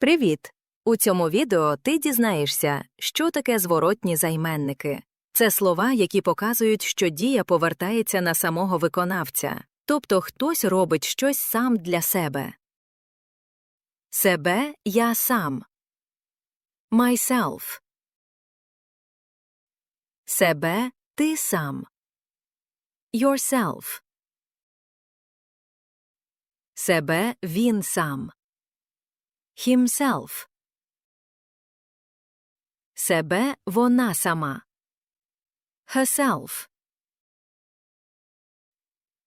Привіт! У цьому відео ти дізнаєшся, що таке зворотні займенники. Це слова, які показують, що дія повертається на самого виконавця, тобто хтось робить щось сам для себе. Себе я сам. Myself. Себе ти сам. Yourself. Себе він сам. Himself. Себе вона сама. Herself.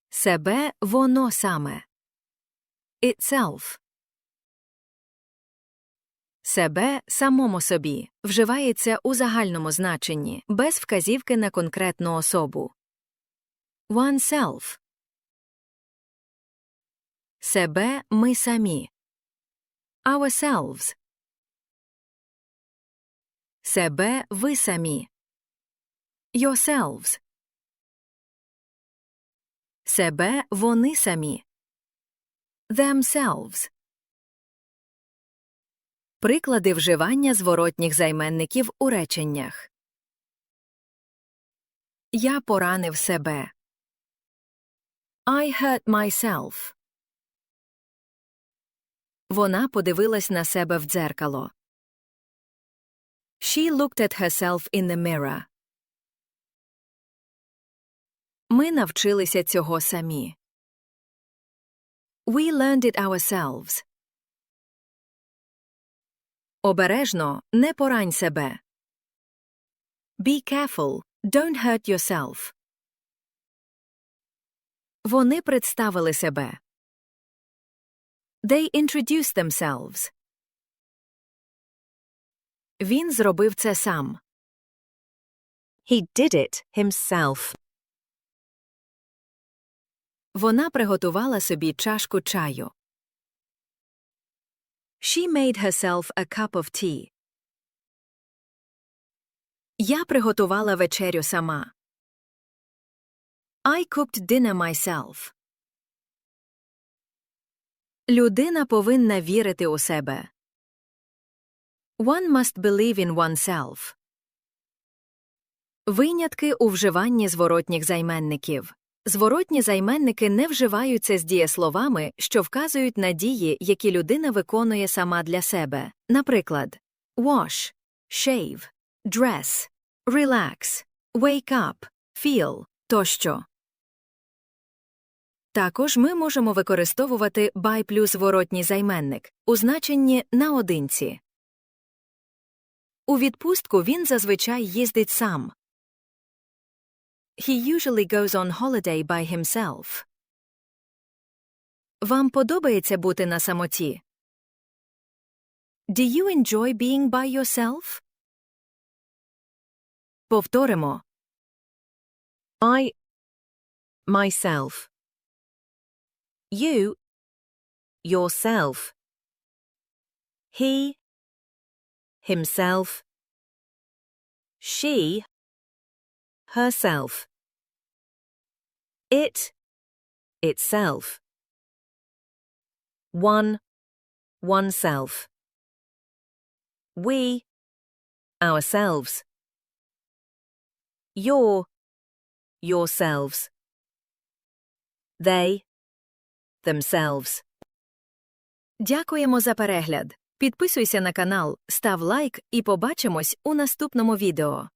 Себе воно саме. Itself. Себе самому собі вживається у загальному значенні, без вказівки на конкретну особу. Oneself. Себе ми самі. Ourselves. Себе ви самі. Yourselves. Себе вони самі. Themselves. Приклади вживання зворотніх займенників у реченнях. Я поранив себе. I hurt myself. Вона подивилась на себе в дзеркало. She looked at herself in the mirror. Ми навчилися цього самі. We learned it ourselves. Обережно, не порань себе. Be careful, don't hurt yourself. Вони представили себе. They introduced themselves. Він зробив це сам. He did it himself. Вона приготувала собі чашку чаю. She made herself a cup of tea. Я приготувала вечерю сама. I cooked dinner myself. Людина повинна вірити у себе. One must believe in oneself. Винятки у вживанні зворотніх займенників. Зворотні займенники не вживаються з дієсловами, що вказують на дії, які людина виконує сама для себе. Наприклад, wash, shave, dress, relax, wake up, feel тощо. Також ми можемо використовувати by плюс зворотній займенник у значенні наодинці. У відпустку він зазвичай їздить сам. He usually goes on holiday by himself. Вам подобається бути на самоті? Do you enjoy being by yourself? Повторимо. I myself. You yourself. He himself. She herself. It itself. One oneself. We ourselves. Your yourselves. They themselves. Дякуємо за перегляд. Підписуйся на канал, став лайк і побачимось у наступному відео.